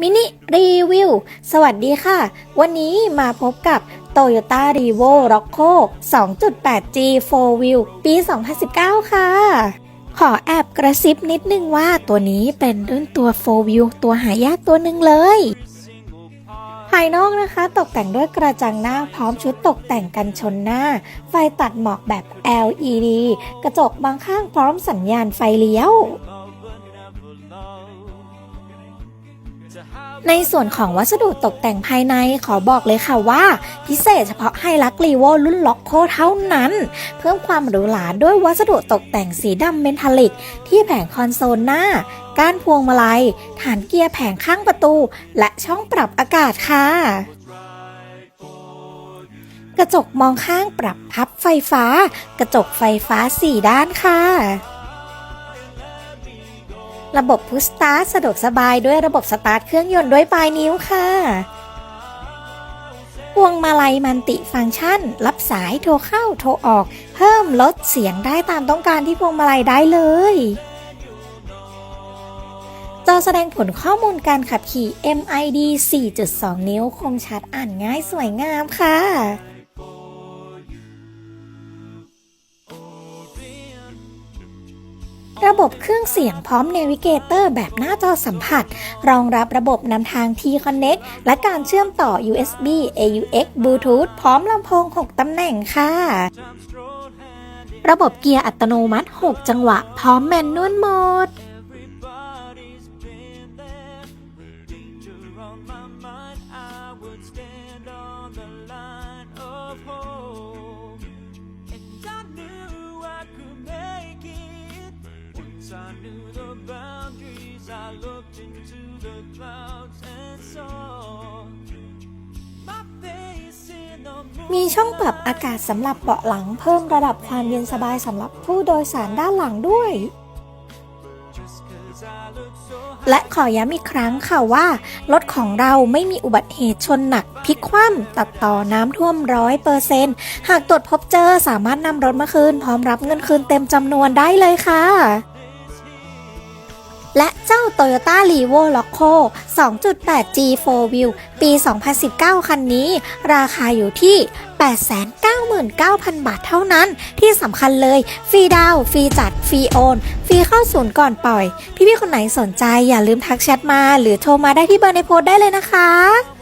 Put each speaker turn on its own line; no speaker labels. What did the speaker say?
มินิรีวิว สวัสดีค่ะ วันนี้มาพบกับ Toyota r e v o r o c c o 2.8G 4 Wheel ปี 2019 ค่ะ ขอแอบกระซิบนิดนึงว่าตัวนี้เป็นรุ่นตัว 4 Wheel ตัวหายากตัวหนึ่งเลย ภายนอกนะคะตกแต่งด้วยกระจังหน้าพร้อมชุดตกแต่งกันชนหน้า ไฟตัดหมอกแบบ LED กระจกบางข้างพร้อมสัญญาณไฟเลี้ยว ในส่วนของวัสดุตกแต่งภายในขอบอกเลยค่ะว่า พิเศษเฉพาะให้ลักรีโวรุ่นล็อกโคเท่านั้น เพิ่มความหรูหราด้วยวัสดุตกแต่งสีดำเมทัลลิก ที่แผงคอนโซลหน้า ก้านพวงมาลัย ฐานเกียร์แผงข้างประตู และช่องปรับอากาศค่ะกระจกมองข้างปรับพับไฟฟ้า กระจกไฟฟ้า 4 ด้านค่ะ ระบบพุชสตาร์ทสะดวกสบายด้วยระบบสตาร์ทเครื่องยนต์ด้วยปลายนิ้วค่ะพวงมาลัยมันติฟังก์ชัน รับสายโทรเข้าโทรออก เพิ่มลดเสียงได้ตามต้องการที่พวงมาลัยได้เลยจอแสดงผลข้อมูลการขับขี่ MID 4.2 นิ้ว คมชัดอ่านง่ายสวยงามค่ะ ระบบเครื่องเสียงพร้อมเนวิเกเตอร์แบบหน้าจอสัมผัส รองรับระบบนำทาง T-Connect และการเชื่อมต่อ USB AUX Bluetooth พร้อมลำโพง 6 ตำแหน่งค่ะระบบเกียร์อัตโนมัติ 6 จังหวะ พร้อมแมนนวลโหมด
on the line of hope. Knew the boundaries, I looked into the clouds and saw my face in the
มีช่องปรับอากาศสำหรับเบาะหลังเพิ่มระดับความเย็นสบายสำหรับผู้โดยสารด้านหลังด้วย และขอย้ำอีกครั้งค่ะว่า รถของเราไม่มีอุบัติเหตุชนหนักพลิกคว่ำตัดต่อน้ำท่วมร้อยเปอร์เซนต์หากตรวจพบเจอสามารถนำรถมาคืน พร้อมรับเงินคืนเต็มจำนวนได้เลยค่ะ และเจ้า Toyota l e v o l o c o 2.8G 4 Wheel ปี 2019 คันนี้ ราคาอยู่ที่ 899,000 บาทเท่านั้น ที่สำคัญเลย ฟรีดาว ฟรีจัด ฟรีโอน ฟรีเข้าศูนย์ก่อนปล่อย พี่ๆคนไหนสนใจอย่าลืมทักแชทมา หรือโทรมาได้ที่เบอร์ในโพสต์ได้เลยนะคะ